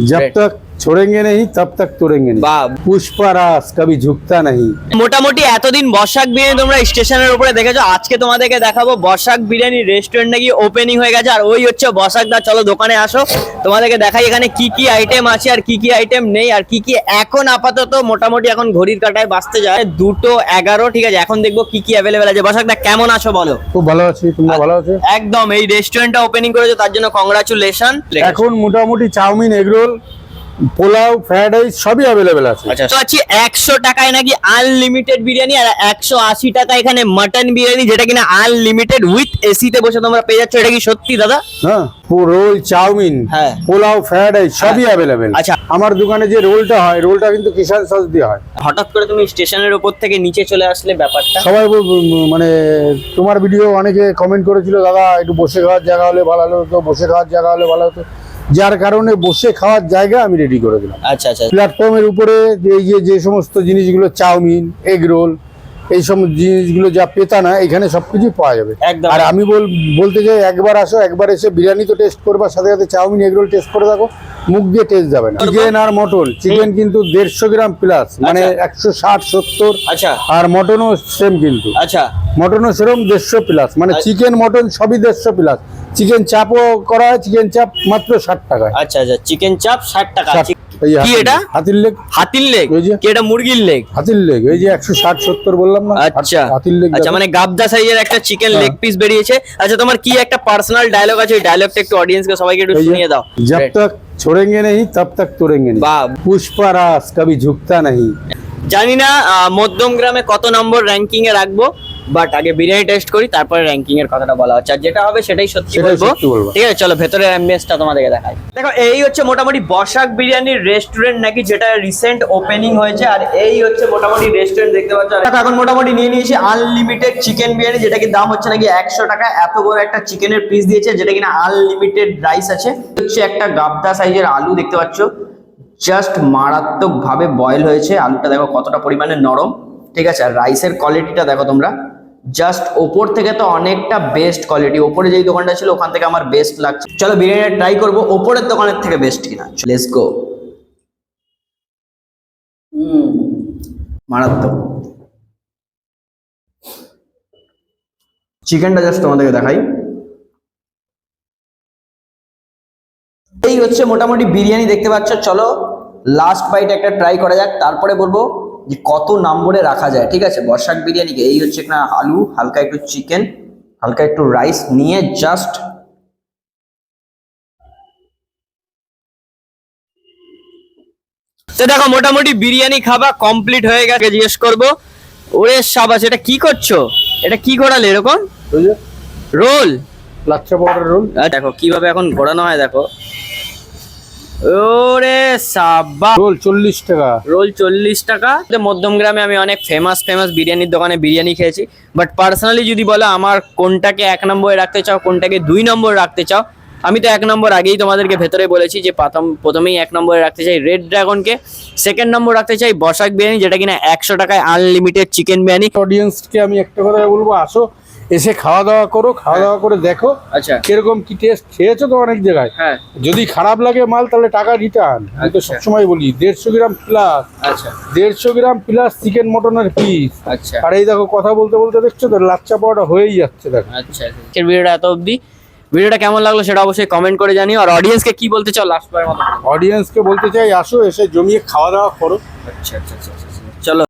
जब तक छोड़ेंगे नहीं तब तक तोड़ेंगे नहीं বাহ पुष्पा रास कभी झुकता नहीं মোটামুটি এতদিন বর্ষাক বিরিয়ানি তোমরা স্টেশনের উপরে দেখেছো আজকে তোমাদেরকে দেখাবো বর্ষাক বিরিয়ানি রেস্টুরেন্ট নাকি ওপেনিং হয়ে গেছে আর ওই হচ্ছে বর্ষাক দা চলো দোকানে আসো তোমাদেরকে দেখাই এখানে কি কি আইটেম আছে আর কি কি আইটেম নেই আর কি কি এখন আপাতত মোটামুটি এখন ঘড়ির কাটায় বাঁচতে যায় দুটো এগারো ঠিক আছে এখন দেখবো কি কি অ্যাভেলেবেল আছে বর্ষাক দা কেমন আছো বলো খুব ভালো আছি তোমরা ভালো আছো একদম এই রেস্টুরেন্টটা ওপেনিং করেছো তার জন্য কংগ্রাচুলেশন এখন মোটামুটি chowmein egg roll pulao fried rice সবই অ্যাভেলেবেল আছে। আচ্ছা। তো আছে একশো টাকায় নাকি আনলিমিটেড বিরিয়ানি আর একশো আশি টাকা এখানে মাটন বিরিয়ানি যেটা কিনা আনলিমিটেড উইথ এসিতে বসে তোমরা পেয়ে যাচ্ছ এটা কি সত্যি দাদা? হ্যাঁ রোল চাউমিন হ্যাঁ। পোলাও ফ্রাইড রাইস সবই অ্যাভেলেবেল আচ্ছা। আমার দোকানে যে রোলটা হয় রোলটা কিন্তু কিষান সস দিয়ে হয়। হঠাৎ করে তুমি স্টেশনের উপর থেকে নিচে চলে আসলে ব্যাপারটা? সবাই মানে তোমার ভিডিও অনেকে কমেন্ট করেছিল দাদা একটু বসে খাওয়ার জায়গা হলে ভালো হতো বসে খাওয়ার জায়গা হলে ভালো হতো। যার কারণে বসে খাওয়ার জায়গা আমি রেডি করে দিলাম। আচ্ছা আচ্ছা। প্ল্যাটফর্মের উপরে যে এই যে যে সমস্ত জিনিসগুলো চাউমিন এগ রোল এই সব জিনিসগুলো যা পেতা না এখানে সবকিছু পাওয়া যাবে। আর আমি বল বলতে চাই একবার আসো একবার এসে বিরিয়ানি তো টেস্ট করবা সাথে সাথে চাউমিন এগ রোল টেস্ট করে দেখো মুখ দিয়ে টেস্ট যাবে না। চিকেন আর মটন চিকেন কিন্তু দেড়শো গ্রাম প্লাস মানে আচ্ছা। একশো ষাট সত্তর আচ্ছা। আর মটনও সেম কিন্তু। আচ্ছা। মটনও সেরকম দেড়শো প্লাস মানে আচ্ছা। চিকেন মটন সবই দেড়শো প্লাস চিকেন চাপও করা হয় চিকেন চাপ মাত্র ষাট টাকায়। আচ্ছা আচ্ছা। চিকেন চাপ ষাট টাকা। হাতির মুরগির হাতির ষাট সত্তর বললাম আচ্ছা। আচ্ছা, মানে একটা চিকেন লেগ পিস বেরিয়েছে। আচ্ছা তোমার কি একটা পার্সোনাল ডায়লগ আছে? ওই ডায়লগটা একটু সবাইকে একটু নেই পুষ্পারাস কবি ঝুকতা নেই জানিনা মধ্যম গ্রামে কত নম্বর র্যাঙ্কিং এ রাখব? বাট আগে বিরিয়ানি টেস্ট করি তারপরে র্যাঙ্কিং এর কথাটা বলা হচ্ছে। আর যেটা হবে সেটাই সত্যি বলব। ঠিক আছে চলো ভেতরের অ্যাম্বিয়েন্সটা তোমাদেরকে দেখাই। দেখো এই হচ্ছে মোটামুটি বসাক বিরিয়ানির রেস্টুরেন্ট নাকি যেটা রিসেন্ট ওপেনিং হয়েছে আর এই হচ্ছে মোটামুটি রেস্টুরেন্ট দেখতে পাচ্ছ। দেখো, এখন মোটামুটি নিয়ে নিয়েছি আনলিমিটেড চিকেন বিরিয়ানি যেটা কি দাম হচ্ছে নাকি একশো টাকা। এত বড় একটা চিকেনের পিস দিয়েছে যেটা কিনা আনলিমিটেড রাইস আছে। হচ্ছে একটা গাবদা সাইজের আলু দেখতে পাচ্ছ। জাস্ট মারাত্মক ভাবে বয়েল হয়েছে। আলুটা দেখো কতটা পরিমাণে নরম। ঠিক আছে আর রাইসের কোয়ালিটিটা দেখো তোমরা। জাস্ট ওপর থেকে তো অনেকটা বেস্ট কোয়ালিটি ওপরে যেই দোকানটা ছিল, ওখান থেকে আমার বেস্ট লাগছে। চলো বিরিয়ানি ট্রাই করব, ওপরের দোকানের থেকে বেস্ট কিনা। লেটস গো মারাত্মক। চিকেনটা জাস্ট তোমাদেরকে দেখাই। এই হচ্ছে মোটামুটি বিরিয়ানি, দেখতে পাচ্ছ? চলো লাস্ট বাইট একটা ট্রাই করা যাক। তারপরে বলব যে কত নম্বরে রাখা যায় ঠিক আছে? বর্ষাক বিরিয়ানিকে এই হচ্ছে একটা আলু হালকা একটু চিকেন হালকা একটু রাইস নিয়ে জাস্ট তো দেখো মোটামুটি বিরিয়ানি খাবা কমপ্লিট হয়ে গেছে জিজ্ঞেস করব। ওরে সাবাস এটা কি করছ? এটা কি ঘোরালে এরকম? রোল। Lachha powder roll. দেখো কীভাবে এখন ঘোরানো হয় দেখো। ওরে সাবা রোল চল্লিশ টাকা। রোল চল্লিশ টাকা। মধ্যম গ্রামে আমি অনেক ফেমাস ফেমাস বিরিয়ানির দোকানে বিরিয়ানি খেয়েছি। বাট পার্সোনালি যদি বলো আমার কোনটাকে এক নম্বরে রাখতে চাও কোনটাকে দুই নম্বর রাখতে চাও আমি তো এক নম্বর আগেই তোমাদেরকে ভেতরে বলেছি যে প্রথম প্রথমেই এক নম্বরে রাখতে চাই রেড ড্রাগনকে সেকেন্ড নম্বর রাখতে চাই বসাক বিরিয়ানি যেটা কিনা একশো টাকায় আনলিমিটেড চিকেন বিরিয়ানি। অডিয়েন্সকে আমি একটা কথা বলব আসো। এসে খাওয়া দাওয়া করো খাওয়া দাওয়া করে দেখো আচ্ছা। কীরকম কি টেস্ট খেয়েছো তো অনেক জায়গায়? হ্যাঁ। যদি খারাপ লাগে মাল তাহলে টাকা রিটার্ন আমি তো আচ্ছা। সবসময় বলি দেড়শো গ্রাম প্লাস আচ্ছা। দেড়শো গ্রাম প্লাস চিকেন মটনের পিস আচ্ছা। আর এই দেখো কথা বলতে বলতে দেখছ তো লাচ্চা পাওয়াটা হয়েই যাচ্ছে দেখো। আচ্ছা ভিডিওটা এত অবধি। ভিডিওটা কেমন লাগল সেটা অবশ্যই কমেন্ট করে জানিও। আর অডিয়েন্সকে কি বলতে চাও লাস্ট বারের মতো। অডিয়েন্সকে বলতে চাই আসো এসে জমিয়ে খাওয়া দাওয়া করো। আচ্ছা আচ্ছা আচ্ছা আচ্ছা, আচ্ছা।